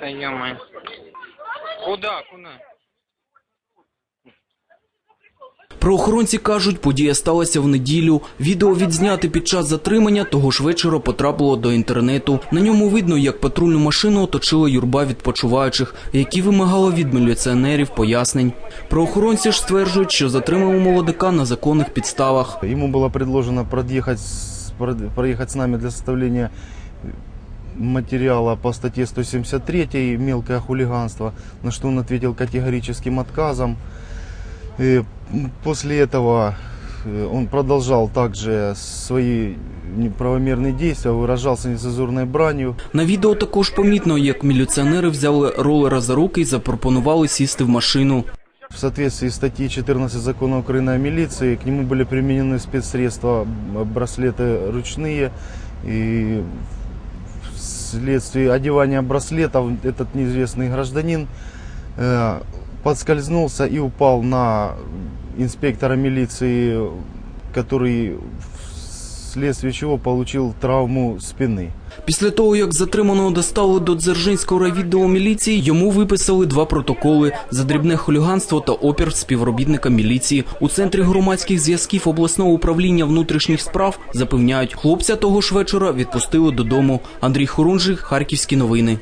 Да ё Куда, куда? Правоохоронці кажуть, подія сталася в неділю. Відео відзняте під час затримання того ж вечора потрапило до інтернету. На ньому видно, як патрульну машину оточила юрба відпочиваючих, які вимагали від міліціонерів пояснень. Правоохоронці ж стверджують, що затримали молодика на законних підставах. Ему было предложено проехать, с- прод- нами для составления материала по статье 173 «Мелкое хулиганство», на что он ответил категорическим отказом. И м, после этого э, он продолжал также свои неправомерные действия, выражался нецензурной бранью. На відео також помітно, як міліціонери взяли ролера за руки і запропонували сісти в машину. В соответствии с статьей 14 закона Украины о милиции к нему были применены спецсредства, м, браслеты ручные. И вследствие одевания браслетов этот неизвестный гражданин э, подскользнулся и упал на инспектора милиции, который вследствие чего получил травму спины. Після того, як затриманого доставили до Дзержинського райвідділу міліції, йому виписали два протоколи за дрібне хуліганство та опір співробітника міліції. У центрі громадських зв'язків обласного управління внутрішніх справ запевняють, хлопця того ж вечора відпустили додому. Андрій Хорунжий, Харківські новини.